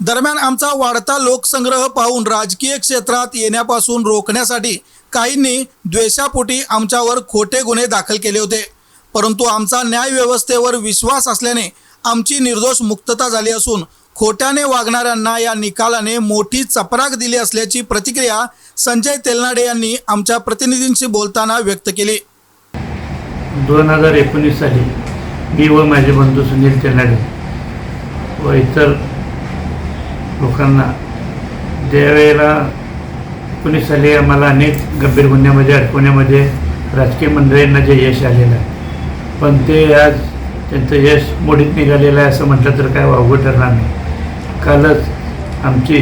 दरम्यान आमचा वाढता लोकसंग्रह पाहून राजकीय क्षेत्रात येण्यापासून रोखण्यासाठी काहींनी द्वेषापोटी आमच्यावर खोटे गुन्हे दाखल केले होते. परंतु आमचा न्याय व्यवस्थेवर विश्वास असल्याने आमची निर्दोष मुक्तता झाली असून खोट्याने वागणाऱ्यांना या निकालाने मोठी चपराक दिली असल्याची प्रतिक्रिया संजय तेलनाडे यांनी आमच्या प्रतिनिधींशी बोलताना व्यक्त केली. दोन हजार एकोणीस साली मी व माझे बंधू सुनील तेलनाडे व इतर लोकांना. ज्यावेळेला एकोणीस साली आम्हाला अनेक गंभीर गुन्ह्यामध्ये अडकवण्यामध्ये राजकीय मंडळींना जे यश आलेलं आहे. पण ते आज त्यांचं यश मोडीत निघालेलं आहे असं म्हटलं तर काय वावगं ठरणार नाही. कालच आमची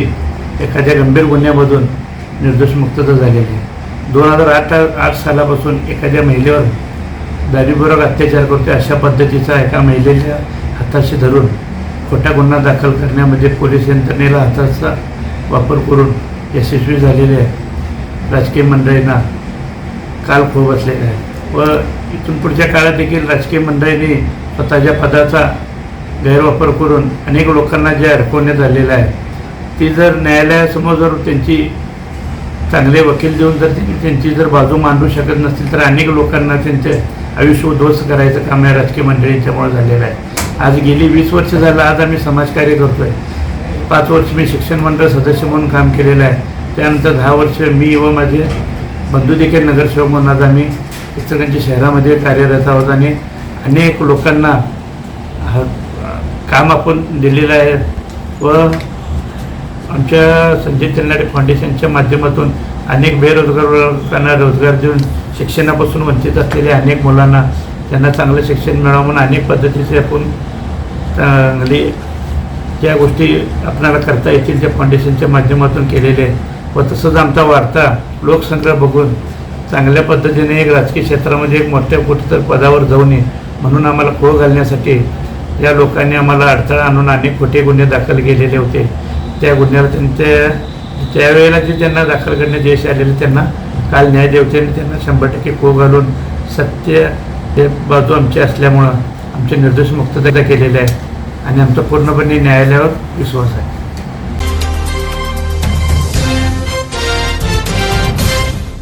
एखाद्या गंभीर गुन्ह्यामधून निर्दोष मुक्तता झालेली आहे. दोन हजार आठ आठ सालापासून एखाद्या महिलेवर दारीपूर्वक अत्याचार करते अशा पद्धतीचा एका महिलेच्या हाताशी धरून खोटा गुन्हा दाखल करण्यामध्ये पोलीस यंत्रणेला हाताचा वापर करून यशस्वी झालेले आहे. राजकीय मंडळींना काल खो बसलेला आहे. व इथून पुढच्या काळात देखील राजकीय मंडळींनी स्वतःच्या पदाचा गैरवापर करून अनेक लोकांना जे अडकवण्यात आलेलं आहे ती जर न्यायालयासमोर जर त्यांची चांगले वकील देऊन जर त्यांची जर बाजू मांडू शकत नसतील तर अनेक लोकांना त्यांचे आयुष्य उद्ध्वस्त करायचं काम या राजकीय मंडळींच्यामुळे झालेलं आहे. आज गेली वीस वर्ष झालं आज आम्ही समाजकार्य करतोय. पाच वर्ष मी शिक्षण मंडळ सदस्य म्हणून काम केलेलं आहे. त्यानंतर दहा वर्ष मी व माझे बंधू देखील नगरसेवक म्हणून आज आम्ही पुस्तकांच्या शहरामध्ये कार्यरत आहोत आणि अनेक लोकांना हा काम आपण दिलेलं आहे व आमच्या संजय तेलनाडे फाउंडेशनच्या माध्यमातून अनेक बेरोजगार लोकांना रोजगार देऊन शिक्षणापासून वंचित असलेल्या अनेक मुलांना त्यांना चांगलं शिक्षण मिळावं म्हणून अनेक पद्धतीचे आपण चांगली ज्या गोष्टी आपणाला करता येतील त्या फाउंडेशनच्या माध्यमातून केलेले आहेत. व तसंच आमचा वाढता लोकसंग्रह बघून चांगल्या पद्धतीने एक राजकीय क्षेत्रामध्ये एक मोठ्या कुठेतर पदावर जाऊ नये म्हणून आम्हाला खो घालण्यासाठी या लोकांनी आम्हाला अडथळा आणून अनेक खोटे गुन्हे दाखल केलेले होते. त्या गुन्ह्याला त्यांच्या त्यावेळेला जे त्यांना दाखल करण्यात यश आलेले त्यांना काल न्यायदेवतेने त्यांना शंभर टक्के खो घालून सत्य ते बाजू आमची असल्यामुळं आमचे निर्दोष मुक्तता केलेले आहे आणि आमचा पूर्णपणे न्यायालयावर विश्वास आहे.